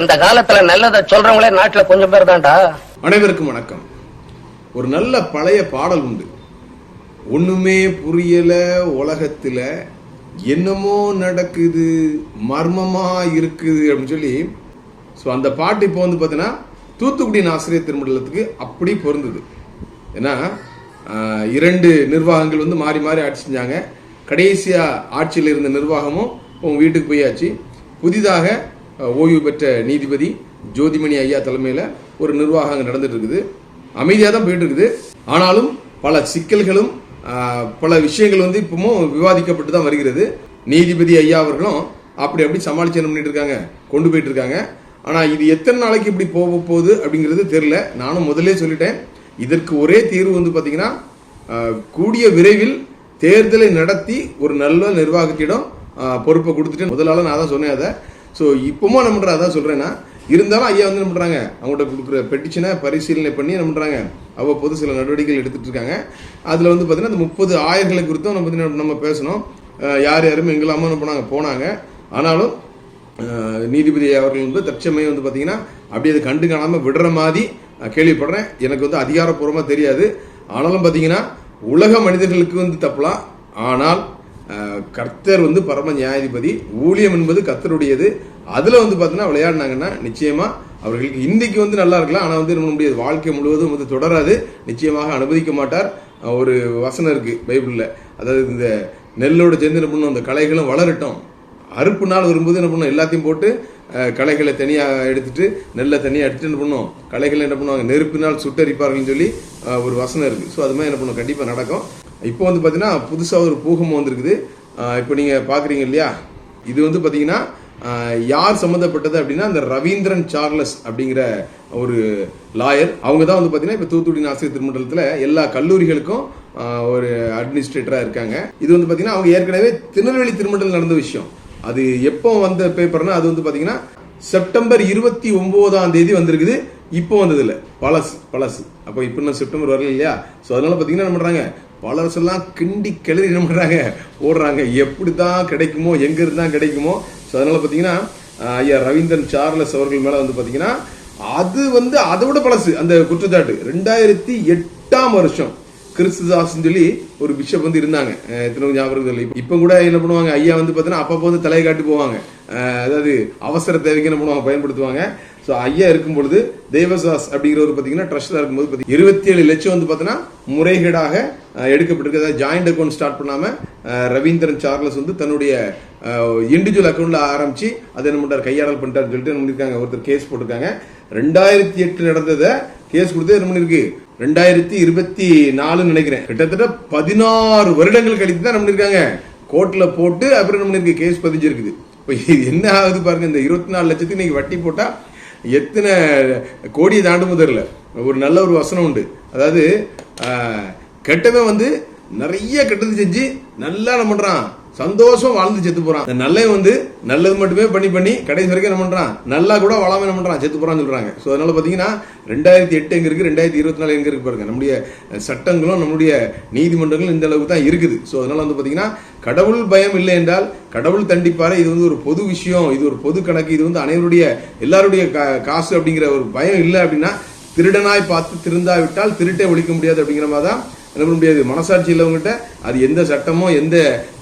இந்த காலத்துல நல்லதை சொல்றவங்களே நாட்டுல கொஞ்சம் பேர் தான்டா. அனைவருக்கும் வணக்கம். ஒரு நல்ல பழைய பாடல் உண்டு. ஒண்ணுமே புரியல உலகத்துல என்னமோ நடக்குது மர்மமா இருக்குது அப்படின்னு சொல்லி ஸோ அந்த பாட்டு இப்போ வந்து பார்த்தீங்கன்னா தூத்துக்குடி ஆசிரியர் திருமண்டலத்துக்கு அப்படி பொருந்தது. ஏன்னா இரண்டு நிர்வாகங்கள் வந்து மாறி மாறி ஆட்சி செஞ்சாங்க. கடைசியாக ஆட்சியில் இருந்த நிர்வாகமும் உங்கள் வீட்டுக்கு போயாச்சு. புதிதாக ஓய்வு பெற்ற நீதிபதி ஜோதிமணி ஐயா தலைமையில் ஒரு நிர்வாகம் அங்கே நடந்துட்டு இருக்குது அமைதியாக தான் போயிட்டு இருக்குது ஆனாலும் பல சிக்கல்களும் பல விஷயங்கள் வந்து இப்பவும் விவாதிக்கப்பட்டு தான் வருகிறது. நீதிபதி ஐயா அவர்களும் அப்படி அப்படி சமாளிச்சு என்ன பண்ணிட்டு இருக்காங்க? கொண்டு போயிட்டு இருக்காங்க ஆனால் இது எத்தனை நாளைக்கு இப்படி போக போகுது அப்படிங்கிறது தெரியல. நானும் முதலே சொல்லிட்டேன். இதற்கு ஒரே தீர்வு வந்து பார்த்தீங்கன்னா கூடிய விரைவில் தேர்தலை நடத்தி ஒரு நல்ல நிர்வாகத்திடம் பொறுப்பை கொடுத்துட்டு முதலால நான் தான் சொன்னேன் அதை. ஸோ இப்பவும் என்ன பண்ணுறா அதான் சொல்கிறேன்னா இருந்தாலும் ஐயா வந்து என்ன பண்ணுறாங்க அவங்கள்ட்ட கொடுக்குற பெட்டிஷனை பரிசீலனை பண்ணி என்ன பண்ணுறாங்க அவ்வப்போது சில நடவடிக்கைகள் எடுத்துகிட்டு இருக்காங்க. அதில் வந்து பார்த்திங்கன்னா அந்த முப்பது ஆயர்களை குறித்தும் நம்ம வந்து நம்ம பேசணும். யார் யாரும் எங்கெல்லாமோ என்ன பண்ணாங்க? போனாங்க. ஆனாலும் நீதிபதி அவர்கள் வந்து தற்சமயம் வந்து பார்த்தீங்கன்னா அப்படியே அதை கண்டு காணாமல் விடுற மாதிரி கேள்விப்படுறேன். எனக்கு வந்து அதிகாரப்பூர்வமாக தெரியாது. ஆனாலும் பார்த்தீங்கன்னா உலக மனிதர்களுக்கு வந்து தப்பலாம். ஆனால் கர்த்தர் வந்து பரம நியாயாதிபதி ஊழியம் என்பது கர்த்தருடையது. அதுல வந்து பாத்தீங்கன்னா விளையாடினாங்கன்னா நிச்சயமா அவர்களுக்கு இன்றைக்கு வந்து நல்லா இருக்கலாம். ஆனா வந்து என்ன பண்ண முடியாது. வாழ்க்கை முழுவதும் வந்து தொடராது. நிச்சயமாக அனுமதிக்க மாட்டார். ஒரு வசனம் இருக்கு பைபிள்ல. அதாவது இந்த நெல்லோட சேர்ந்து என்ன பண்ணும்? அந்த களைகளும் வளரட்டும். அறுப்பு நாள் வரும்போது என்ன பண்ணும்? எல்லாத்தையும் போட்டு களைகளை தனியாக எடுத்துட்டு நெல்லை தனியாக எடுத்துட்டு என்ன பண்ணும்? களைகளை என்ன பண்ணுவாங்க? நெருப்பினால் சுட்டரிப்பார்கள்னு சொல்லி ஒரு வசனம் இருக்கு. ஸோ அது மாதிரி என்ன பண்ணும்? கண்டிப்பாக நடக்கும். இப்போ வந்து பார்த்தீங்கன்னா புதுசாக ஒரு பூகம் வந்திருக்குது. இப்போ நீங்கள் பார்க்குறீங்க இல்லையா? இது வந்து பார்த்தீங்கன்னா யார் சம்மந்தப்பட்டது அப்படின்னா அந்த ரவீந்திரன் சார்லஸ் அப்படிங்கிற ஒரு லாயர். அவங்க தான் வந்து பார்த்தீங்கன்னா இப்போ தூத்துக்குடி ஆசிரியர் திருமண்டலத்தில் எல்லா கல்லூரிகளுக்கும் ஒரு அட்மினிஸ்ட்ரேட்டராக இருக்காங்க. இது வந்து பார்த்தீங்கன்னா அவங்க ஏற்கனவே திருநெல்வேலி திருமண்டலம் நடந்த விஷயம். அது எப்போ வந்த பேப்பர்னா அது வந்து பார்த்தீங்கன்னா செப்டம்பர் இருபத்தி ஒன்பதாம் தேதி வந்திருக்குது. இப்போ வந்ததில்ல. பழசு பழசு. அப்போ இப்போ இன்னும் செப்டம்பர் வரல இல்லையா? ஸோ அதனால பார்த்தீங்கன்னா என்ன பண்ணுறாங்க பழசெல்லாம் கிண்டி கிளறி என்ன பண்ணுறாங்க ஓடுறாங்க. எப்படி தான் கிடைக்குமோ எங்கேருந்து தான் கிடைக்குமோ ஸோ அதனால் பார்த்தீங்கன்னா ஐயா ரவீந்திரன் சார்லஸ் அவர்கள் மேலே வந்து பார்த்தீங்கன்னா அது வந்து அதை விட பழசு. அந்த குற்றச்சாட்டு. ரெண்டாயிரத்தி எட்டாம் வருஷம் கிறிஸ்துதாஸ்ன்னு சொல்லி ஒரு பிஷப் வந்து இருந்தாங்க. இத்தனை ஞாபகம் இல்லை. இப்போ கூட என்ன பண்ணுவாங்க? ஐயா வந்து பார்த்தீங்கன்னா அப்பப்போ வந்து தலையை காட்டி போவாங்க. அதாவது அவசர தேவைக்கு என்ன பண்ணுவாங்க? பயன்படுத்துவாங்க. ஸோ ஐயா இருக்கும் பொழுது தேவசாஸ் அப்படிங்கிறவர் பார்த்தீங்கன்னா ட்ரஸ்டாக இருக்கும்போது பார்த்தீங்கன்னா இருபத்தி ஏழு லட்சம் வந்து பார்த்தீங்கன்னா முறைகேடாக எடுக்கப்பட்டிருக்கு. அதாவது ஜாயிண்ட் அக்கௌண்ட் ஸ்டார்ட் பண்ணாமல் ரவீந்திரன் சார்லஸ் வந்து தன்னுடைய இண்டிவிஜுவல் அக்கௌண்ட்டில் ஆரம்பித்து அதை என்ன பண்றாரு கையாடல் பண்ணிட்டாருன்னு சொல்லிட்டு என்ன ஒருத்தர் கேஸ் போட்டிருக்காங்க. ரெண்டாயிரத்தி எட்டு நடந்ததை கேஸ் கொடுத்து என்ன பண்ணிருக்கு? ரெண்டாயிரத்தி இருபத்தி நாலுன்னு நினைக்கிறேன். கிட்டத்தட்ட பதினாறு வருடங்கள் கழித்து தான் என்ன பண்ணிருக்காங்க? போட்டு அப்புறம் என்ன பண்ணிருக்கு? கேஸ் பதிஞ்சிருக்குது. இப்போ இது என்ன ஆகுது பாருங்க. இந்த இருபத்தி நாலு லட்சத்துக்கு இன்னைக்கு வட்டி போட்டால் எத்தனை கோடியை தாண்டும் தெரியல. ஒரு நல்ல ஒரு வசனம் உண்டு. அதாவது கெட்டவன் வந்து நிறைய கெட்டது செஞ்சு நல்லா என்ன பண்றான்? சந்தோஷம் வாழ்ந்து செத்து போறான். இந்த நல்லவன் வந்து நல்லது மட்டுமே பண்ணி பண்ணி கடைசி வரைக்கும் என்ன பண்றான்? நல்லா கூட வளாம என்ன பண்றான்? செத்து போறான்னு சொல்றாங்க. ஸோ அதனால பாத்தீங்கன்னா ரெண்டாயிரத்தி எட்டு எங்க இருக்கு ரெண்டாயிரத்தி இருபத்தி நாலு எங்க இருக்கு பாருங்க. நம்முடைய சட்டங்களும் நம்முடைய நீதிமன்றங்களும் இந்த அளவுக்கு தான் இருக்குது. சோ அதனால வந்து பாத்தீங்கன்னா கடவுள் பயம் இல்லை என்றால் கடவுள் தண்டிப்பாரு. இது வந்து ஒரு பொது விஷயம். இது ஒரு பொது கணக்கு. இது வந்து அனைவருடைய எல்லாருடைய கா- காசு அப்படிங்கிற ஒரு பயம் இல்லை அப்படின்னா திருடனாய் பார்த்து திருந்தாவிட்டால் திருட்டை ஒழிக்க முடியாது அப்படிங்கிற மாதிரி தான் என்ன பண்ண முடியாது? மனசாட்சி இல்லவங்ககிட்ட அது எந்த சட்டமோ எந்த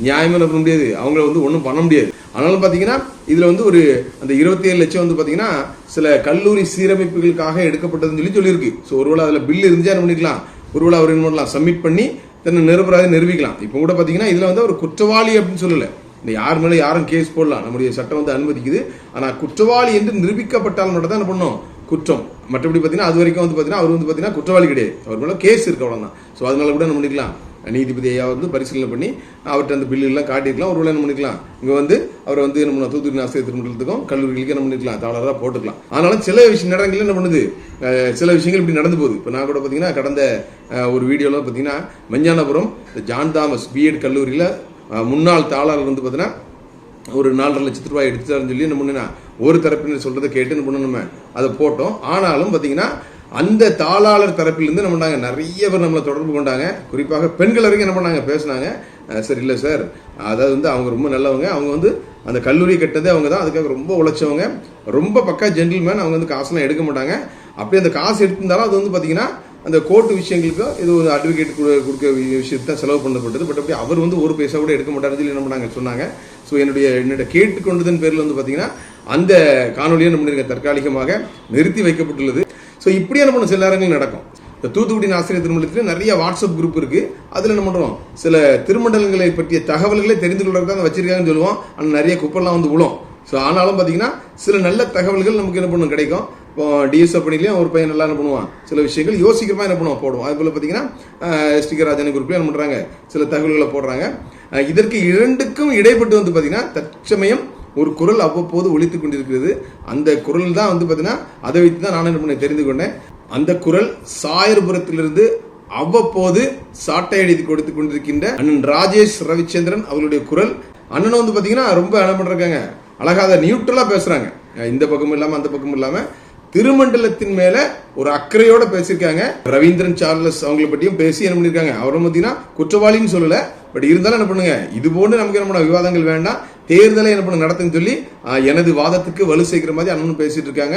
நியாயமோ என்ன பண்ண முடியாது. அவங்கள வந்து ஒன்றும் பண்ண முடியாது. ஆனாலும் பார்த்தீங்கன்னா இதில் வந்து ஒரு அந்த இருபத்தி ஏழு லட்சம் வந்து பார்த்தீங்கன்னா சில கல்லூரி சீரமைப்புகளுக்காக எடுக்கப்பட்டதுன்னு சொல்லி சொல்லியிருக்கு. ஸோ ஒருவேளை அதில் பில் இருந்துச்சா என்ன பண்ணிக்கலாம் ஒருவேளை அவர் என்ன பண்ணலாம்? சப்மிட் பண்ணி தன்னை நிரபராதி நிரூபிக்கலாம். இப்போ கூட பார்த்தீங்கன்னா இதில் வந்து அவர் குற்றவாளி அப்படின்னு சொல்லலை. இந்த யார் மேலே யாரும் கேஸ் போடலாம். நம்முடைய சட்டம் வந்து அனுமதிக்குது. ஆனால் குற்றவாளி என்று நிரூபிக்கப்பட்டால் மட்டும் தான் என்ன பண்ணணும் குற்றம். மற்றபடி பார்த்தீங்கன்னா அது வரைக்கும் வந்து பார்த்தீங்கன்னா அவர் வந்து பார்த்தீங்கன்னா குற்றவாளி கிடையாது. அவர் மேலே கேஸ் இருக்கு அவ்வளோதான் ஸோ அதனால கூட என்ன பண்ணிக்கலாம் நீதிபதி ஐயா வந்து பரிசீலனை பண்ணி அவர்கிட்ட அந்த பில்லு எல்லாம் காட்டிருக்கலாம் ஒரு என்ன பண்ணிக்கலாம் இங்கே வந்து அவர் வந்து என்ன தூத்துக்குடி ஆசிரியர் திருமணத்துக்கும் கல்லூரிகளுக்கு என்ன பண்ணிக்கலாம் தாளராக போட்டுக்கலாம். ஆனாலும் சில விஷயம் நேரங்களில் என்ன பண்ணுது? சில விஷயங்கள் இப்படி நடந்து போகுது. இப்போ நான் கூட பார்த்தீங்கன்னா கடந்த ஒரு வீடியோவில் பார்த்தீங்கன்னா மஞ்சானபுரம் ஜான் தாமஸ் பிஎட் கல்லூரியில் முன்னாள் தாளர் வந்து பார்த்தீங்கன்னா ஒரு நாலரை லட்சத்து ரூபாய் எடுத்துட்டாருன்னு சொல்லி என்ன பண்ணுன்னா ஒரு தரப்பினர் சொல்றதை கேட்டு என்ன பண்ணணும் நம்ம அதை போட்டோம். ஆனாலும் பார்த்தீங்கன்னா அந்த தாளாளர் தரப்பிலிருந்து நம்ம நாங்கள் நிறைய பேர் நம்மளை தொடர்பு கொண்டாங்க. குறிப்பாக பெண்கள் வரைக்கும் என்ன பண்ணாங்க பேசுனாங்க. சரி சார் இல்லை சார். அதாவது வந்து அவங்க ரொம்ப நல்லவங்க. அவங்க வந்து அந்த கல்லூரி கட்டதே அவங்க தான். அதுக்காக ரொம்ப உழைச்சவங்க. ரொம்ப பக்கா ஜென்டில்மேன் அவங்க வந்து காசுலாம் எடுக்க மாட்டாங்க. அப்படி அந்த காசு எடுத்திருந்தாலும் அது வந்து பார்த்தீங்கன்னா அந்த கோர்ட்டு விஷயங்களுக்கும் இது ஒரு அட்வொகேட் கொடுக்க விஷயத்தை தான் செலவு பண்ணப்பட்டது. பட் அப்படி அவர் வந்து ஒரு பைசா கூட எடுக்க மாட்டார் சொல்லி என்ன பண்ணாங்க சொன்னாங்க. ஸோ என்னுடைய என்னோட கேட்டுக்கொண்டதன் பேரில் வந்து பார்த்தீங்கன்னா அந்த காணொலியை நம்ம பண்ணியிருக்கேன் தற்காலிகமாக நிறுத்தி வைக்கப்பட்டுள்ளது. ஸோ இப்படியே என்ன பண்ண சில நேரங்கள் நடக்கும். இந்த தூத்துக்குடி ஆசிரியர் திருமணத்தில் நிறைய வாட்ஸ்அப் குரூப் இருக்கு. அதில் என்ன பண்ணுறோம் சில திருமண்டலங்களை பற்றிய தகவல்களை தெரிந்து கொள்றதுக்கு தான் வச்சிருக்காங்கன்னு சொல்லுவோம். ஆனால் நிறைய குப்பெல்லாம் வந்து விழும் ஸோ ஆனாலும் பார்த்தீங்கன்னா சில நல்ல தகவல்கள் நமக்கு என்ன பண்ணும்? கிடைக்கும். இப்போ டிஎஸ்ஓ பணிலையும் ஒரு பையன் நல்லா என்ன பண்ணுவான்? சில விஷயங்கள் யோசிக்கிறமா என்ன பண்ணுவோம் போடுவோம் அது போல் பார்த்தீங்கன்னா ஸ்டிகர் ராஜன் குரூப்ல என்ன பண்ணுறாங்க சில தகவல்களை போடுறாங்க. இதற்கு இரண்டுக்கும் இடைப்பட்டு வந்து பார்த்தீங்கன்னா தற்சமயம் ஒரு குரல் அவ்வப்போது ஒழித்து கொண்டிருக்கிறது. அந்த குரல் தான் வந்து பார்த்தீங்கன்னா அதை வைத்து தான் நான் என்ன பண்ண தெரிந்து கொண்டேன். அந்த குரல் சாயர்புரத்திலிருந்து அவ்வப்போது சாட்டை எழுதி கொடுத்து கொண்டிருக்கின்ற அண்ணன் ராஜேஷ் ரவிச்சந்திரன் அவர்களுடைய குரல். அண்ணன் வந்து பார்த்தீங்கன்னா ரொம்ப என்ன பண்ணிருக்காங்க அழகாக அதை நியூட்ரலா பேசுகிறாங்க இந்த பக்கமும் இல்லாமல் அந்த பக்கமும் இல்லாமல் திருமண்டலத்தின் மேல ஒரு அக்கறையோட பேசியிருக்காங்க. ரவீந்திரன் சார்லஸ் அவங்களை பற்றியும் பேசி என்ன பண்ணியிருக்காங்க. அவரும் பார்த்தீங்கன்னா குற்றவாளின்னு சொல்லல பட் இருந்தாலும் என்ன பண்ணுங்க இது போன்று நமக்கு என்ன பண்ண விவாதங்கள் வேண்டாம். தேர்தலை என்ன பண்ண நடத்துன்னு சொல்லி எனது வாதத்துக்கு வலு சேர்க்கிற மாதிரி அண்ணன் பேசிட்டு இருக்காங்க.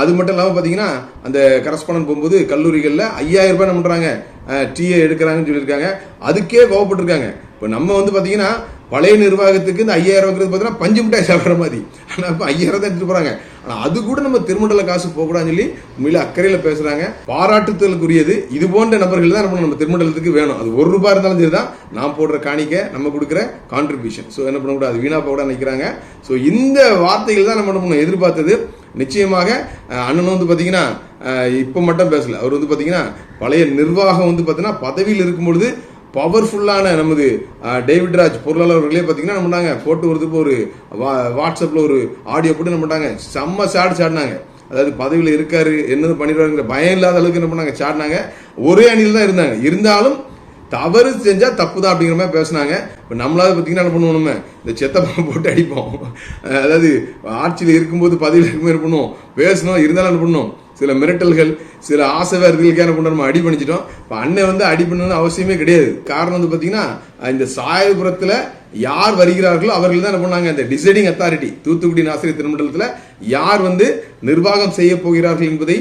அது மட்டும் இல்லாமல் பார்த்தீங்கன்னா அந்த கரஸ்பாண்ட் போகும்போது கல்லூரிகளில் ஐயாயிரம் ரூபாய் என்ன பண்ணுறாங்க டிஏ எடுக்கிறாங்கன்னு சொல்லியிருக்காங்க. அதுக்கே கோவப்பட்டிருக்காங்க. இப்போ நம்ம வந்து பார்த்தீங்கன்னா பழைய நிர்வாகத்துக்கு இந்த ஐயாயிரம் ரூபாய்க்கு பார்த்தீங்கன்னா பஞ்சு மிட்டாய் சாப்பிட்ற மாதிரி. ஆனால் இப்போ ஐயாயிரம் தான் எடுத்துட்டு போகிறாங்க ஆனால் அது கூட நம்ம திருமண்டல காசு போகக்கூடாதுன்னு சொல்லி உண்மையில அக்கறையில் பேசுகிறாங்க பாராட்டுதலுக்குரியது. இது போன்ற நபர்கள் தான் நம்ம நம்ம திருமண்டலத்துக்கு வேணும். அது ஒரு ரூபாய் இருந்தாலும் சரி தான் நான் போடுற காணிக்க நம்ம கொடுக்குற கான்ட்ரிபியூஷன் ஸோ என்ன பண்ணக்கூடாது? வீணாக போக நிற்கிறாங்க ஸோ இந்த வார்த்தைகள் தான் நம்ம நம்ம எதிர்பார்த்தது. நிச்சயமாக அண்ணன் வந்து பார்த்தீங்கன்னா இப்போ மட்டும் பேசல. அவர் வந்து பார்த்தீங்கன்னா பழைய நிர்வாகம் வந்து பார்த்தீங்கன்னா பதவியில் இருக்கும் பொழுது பவர்ஃபுல்லான நமது டேவிட் ராஜ் பொருளாளர்களே பார்த்தீங்கன்னா என்ன பண்ணாங்க போட்டு வரதுக்கு ஒரு வா- வாட்ஸ்அப்பில் ஒரு ஆடியோ போட்டு என்ன பண்ணாங்க செம்ம சாடு சாடினாங்க. அதாவது பதவியில் இருக்காரு என்னது பண்ணிடுவாருங்கிற பயம் இல்லாத அளவுக்கு என்ன பண்ணாங்க சாடினாங்க. ஒரே அணியில் தான் இருந்தாங்க. இருந்தாலும் தவறு செஞ்சா தப்பு தான் அப்படிங்கிற மாதிரி பேசுனாங்க. இப்போ நம்மளாவது பார்த்தீங்கன்னா என்ன பண்ணுவோம் நம்ம? இந்த செத்த போட்டு அடிப்போம். அதாவது ஆட்சியில் இருக்கும்போது பதவியில் இருக்கும்போது என்ன பண்ணுவோம்? பேசணும். இருந்தாலும் என்ன பண்ணுவோம்? சில மிரட்டல்கள் சில ஆசைவார்களுக்கு என்ன பண்ண நம்ம அடி பண்ணிச்சிட்டோம். இப்போ அண்ணன் வந்து அடி பண்ணணும்னு அவசியமே கிடையாது. காரணம் வந்து பார்த்தீங்கன்னா இந்த சாயபுரத்தில் யார் வருகிறார்களோ அவர்கள் தான் என்ன பண்ணாங்க? இந்த டிசைடிங் அத்தாரிட்டி தூத்துக்குடி ஆசிரியர் திருமண்டலத்தில் யார் வந்து நிர்வாகம் செய்ய போகிறார்கள் என்பதை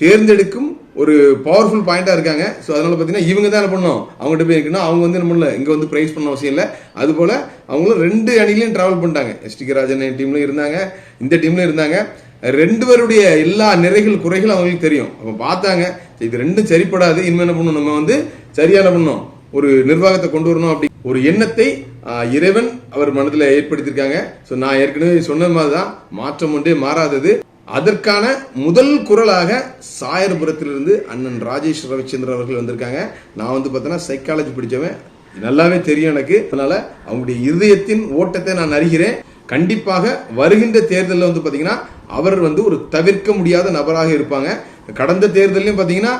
தேர்ந்தெடுக்கும் ஒரு பவர்ஃபுல் பாயிண்டா இருக்காங்க. ஸோ அதனால பார்த்தீங்கன்னா இவங்க தான் என்ன பண்ணோம் அவங்ககிட்ட போய் இருக்கணும். அவங்க வந்து என்ன பண்ணல? இங்கே வந்து ப்ரைஸ் பண்ண அவசியம் இல்லை. அதுபோல் அவங்களும் ரெண்டு அணிலையும் ட்ராவல் பண்ணிட்டாங்க. எஸ்டி ராஜன் டீம்லையும் இருந்தாங்க. இந்த டீம்லையும் இருந்தாங்க. ரெண்டு பேருடைய எல்லா நிறைகள் குறைகள் அவங்களுக்கு தெரியும். அப்போ பார்த்தாங்க சரி, இது ரெண்டும் சரிப்படாது. இனிமேல் என்ன பண்ணணும்? நம்ம வந்து சரியான பண்ணோம் பண்ணணும்? ஒரு நிர்வாகத்தை கொண்டு வரணும் அப்படி. ஒரு எண்ணத்தை இறைவன் அவர் மனதில் ஏற்படுத்தியிருக்காங்க. ஸோ நான் ஏற்கனவே சொன்ன மாதிரி தான் மாற்றம் ஒன்றே மாறாதது. அதற்கான முதல் குரலாக சாயர்புரத்திலிருந்து அண்ணன் ராஜேஷ் ரவிச்சந்திரன் அவர்கள் வந்திருக்காங்க. நான் வந்து பார்த்தோன்னா சைக்காலஜி படித்தவன் நல்லாவே தெரியும் எனக்கு. அதனால அவங்களுடைய இருதயத்தின் ஓட்டத்தை நான் அறிகிறேன். கண்டிப்பாக வருகின்ற தேர்தலில் வந்து பார்த்தீங்கன்னா அவர் வந்து ஒரு தவிர்க்க முடியாத நபராக இருப்பாங்க. கடந்த தேர்தலையும் பார்த்தீங்கன்னா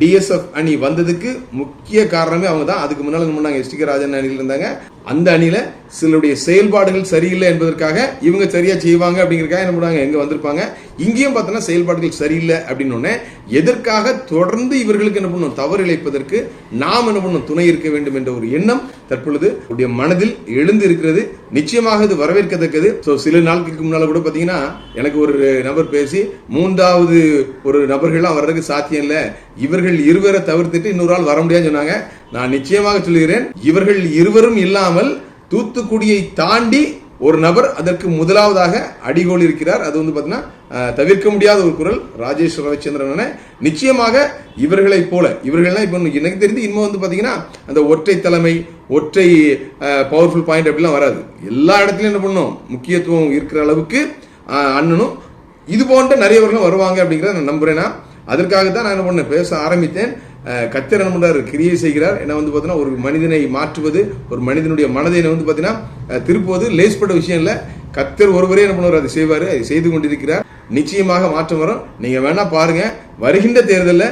டிஎஸ்எஃப் அணி வந்ததுக்கு முக்கிய காரணமே அவங்க தான் அதுக்கு முன்னால் என்ன பண்ணாங்க எஸ் ராஜன் அணியில் இருந்தாங்க. அந்த அணியில் சிலருடைய செயல்பாடுகள் சரியில்லை என்பதற்காக இவங்க சரியாக செய்வாங்க அப்படிங்கிறக்காக என்ன பண்ணுவாங்க? எங்கே வந்திருப்பாங்க. இங்கேயும் பார்த்தோன்னா செயல்பாடுகள் சரியில்லை அப்படின்னு எதற்காக தொடர்ந்து இவர்களுக்கு என்ன பண்ணும்? தவறு இழைப்பதற்கு நாம் என்ன பண்ணும்? துணை இருக்க வேண்டும் என்ற ஒரு எண்ணம் தற்பொழுது உடைய மனதில் எழுந்து இருக்கிறது நிச்சயமாக இது வரவேற்கத்தக்கது. ஸோ சில நாட்களுக்கு முன்னால் கூட பார்த்தீங்கன்னா எனக்கு ஒரு நபர் பேசி மூன்றாவது ஒரு நபர்கள்லாம் வர்றதுக்கு சாத்தியம் இல்லை. இவர்கள் இருவரை தவிர்த்துட்டு இன்னொரு ஆள் வர முடியாதுன்னு சொன்னாங்க. நான் நிச்சயமாக சொல்லுகிறேன் இவர்கள் இருவரும் இல்லாமல் தூத்துக்குடியை தாண்டி ஒரு நபர் அதற்கு முதலாவதாக அடிகோல் இருக்கிறார். அது வந்து பார்த்தீங்கன்னா தவிர்க்க முடியாத ஒரு குரல். ராஜேஷ் ரவிச்சந்திரன் நிச்சயமாக இவர்களைப் போல இவர்கள்லாம் இப்போ எனக்கு தெரிந்து இன்னும் வந்து பார்த்தீங்கன்னா அந்த ஒற்றை தலைமை ஒற்றை பவர்ஃபுல் பாயிண்ட் அப்படிலாம் வராது. எல்லா இடத்துலையும் என்ன பண்ணும் முக்கியத்துவம் இருக்கிற அளவுக்கு அண்ணனும் இது போன்ற நிறையவர்களும் வருவாங்க அப்படிங்கிறத நான் நம்புறேன்னா அதற்காக தான் நான் என்ன பண்ணேன்? பேச ஆரம்பித்தேன். கத்தர் என்ன பண்றாரு? கிரியை செய்கிறார். என்ன வந்து பார்த்தீங்கன்னா ஒரு மனிதனை மாற்றுவது ஒரு மனிதனுடைய மனதை வந்து பார்த்தீங்கன்னா திருப்புவது லேஸ்பட்ட விஷயம் இல்லை. கத்தர் ஒருவரே என்ன பண்ணுவார்? அதை செய்வார். அதை செய்து கொண்டிருக்கிறார். நிச்சயமாக மாற்றம் வரும். நீங்கள் வேணால் பாருங்கள் வருகின்ற தேர்தலில்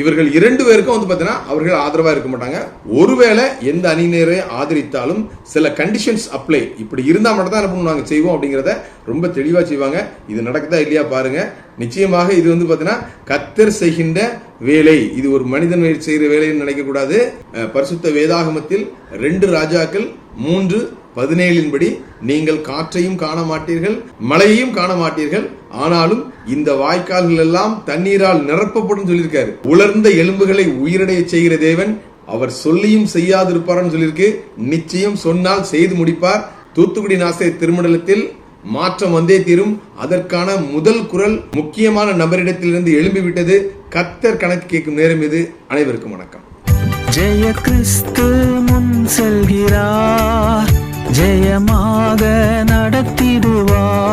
இவர்கள் இரண்டு பேருக்கும் வந்து பார்த்தீங்கன்னா அவர்கள் ஆதரவாக இருக்க மாட்டாங்க. ஒருவேளை எந்த அணியினரை ஆதரித்தாலும் சில கண்டிஷன்ஸ் அப்ளை இப்படி இருந்தால் மட்டும் தான் என்ன பண்ணுவோம் செய்வோம் அப்படிங்கிறத ரொம்ப தெளிவாக செய்வாங்க. இது நடக்குதா இல்லையா பாருங்க. நிச்சயமாக இது வந்து பார்த்தீங்கன்னா கத்தர் செய்கின்ற வேலை. இது ஒரு மனிதன் செய்கிற வேலைன்னு நினைக்கக்கூடாது. பரிசுத்த வேதாகமத்தில் ரெண்டு ராஜாக்கள் மூன்று பதினேழின்படி நீங்கள் காற்றையும் காண மாட்டீர்கள் மழையையும் காண மாட்டீர்கள் ஆனாலும் இந்த வாய்க்கால்கள் எல்லாம் தண்ணீரால் நிரப்பப்படும் சொல்லியிருக்காரு. உலர்ந்த எலும்புகளை உயிரடைய செய்கிற தேவன் அவர் சொல்லியும் செய்யாதிருப்பார்னு சொல்லியிருக்கு. நிச்சயம் சொன்னால் செய்து முடிப்பார். தூத்துக்குடி நாசை திருமண்டலத்தில் மாற்றம் வந்தே தீரும். அதற்கான முதல் குரல் முக்கியமான நபரிடத்திலிருந்து எழும்பிவிட்டது. கத்தர் கணக்கு கேட்கும் நேரம் இது. அனைவருக்கும் வணக்கம். ஜெய கிறிஸ்து முன் செல்கிறார். ஜெயமாக நடத்திடுவார்.